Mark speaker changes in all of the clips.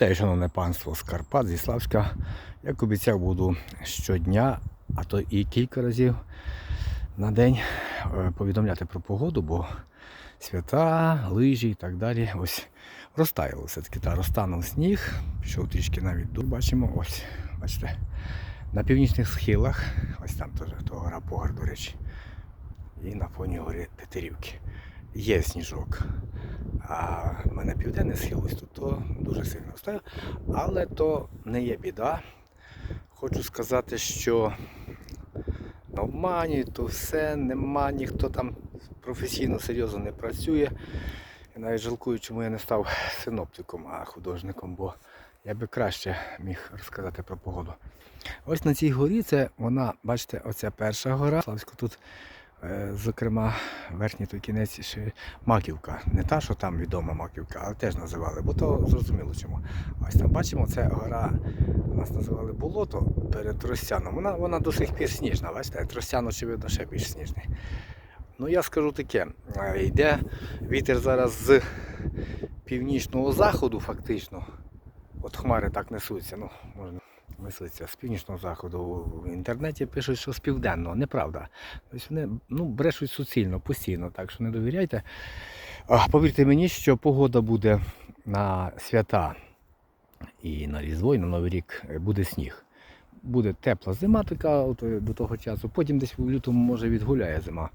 Speaker 1: Вітаю, шановне панство з Карпат, зі Славська. Як обіцяв, буду щодня, а то і кілька разів на день е, повідомляти про погоду, бо свята, лижі і так далі. Ось розтаяло все-таки. Та розтанув сніг, пішов трішки навіть дух. Бачимо, ось, бачите, на північних схилах, ось там теж то гора Погар, до речі, і на фоні гори Тетерівки. Є сніжок. А в мене південний схил, ось тут то дуже сильно стає. Але то не є біда. Хочу сказати, що на то все, нема, ніхто там професійно, серйозно не працює. Я навіть жалкую, чому я не став синоптиком, а художником, бо я би краще міг розказати про погоду. Ось на цій горі це вона, бачите, оця перша гора. Славську тут Зокрема, верхній той кінець ще маківка. Не та, що там відома маківка, але теж називали, бо то зрозуміло чому. Ось там бачимо, це гора, нас називали болото перед Тростяном. Вона, вона до сих пір сніжна, бачите, Тростян, очевидно, ще більш сніжний. Ну я скажу таке, е, йде вітер зараз з північного заходу, фактично. От хмари так несуться, ну, можна мислиться з північного заходу. В інтернеті пишуть, що з південного. Неправда. Тобто вони ну, брешуть суцільно, постійно, так що не довіряйте. Повірте мені, що погода буде на свята і на Різдво, і на Новий рік е, буде сніг. Буде тепла зима така от, е, до того часу, потім десь в лютому може відгуляє зима.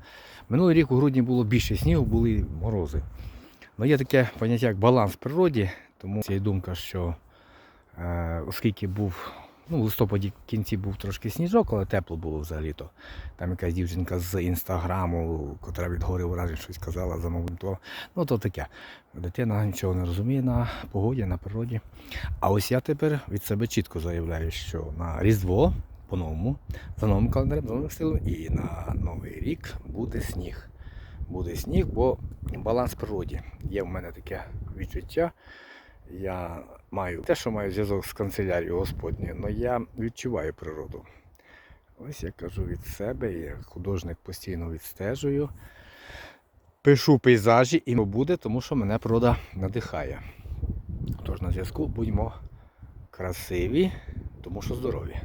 Speaker 1: Минулий рік у грудні було більше снігу, були морози. Ну, є таке поняття як баланс в природі, тому є думка, що е, оскільки був Ну, в листопаді в кінці був трошки сніжок, але тепло було взагалі-то. Там якась дівчинка з інстаграму, котра від гори вражень щось казала замовлення. То, ну то таке. Дитина нічого не розуміє на погоді, на природі. А ось я тепер від себе чітко заявляю, що на Різдво по-новому, за новим календарем, за новим стилем, і на Новий рік буде сніг. Буде сніг, бо баланс природі. Є в мене таке відчуття. Я маю те, що маю зв'язок з канцелярією Господньою, але я відчуваю природу. Ось я кажу від себе, я художник постійно відстежую. Пишу пейзажі і буде, тому що мене природа надихає. Тож на зв'язку будьмо красиві, тому що здорові.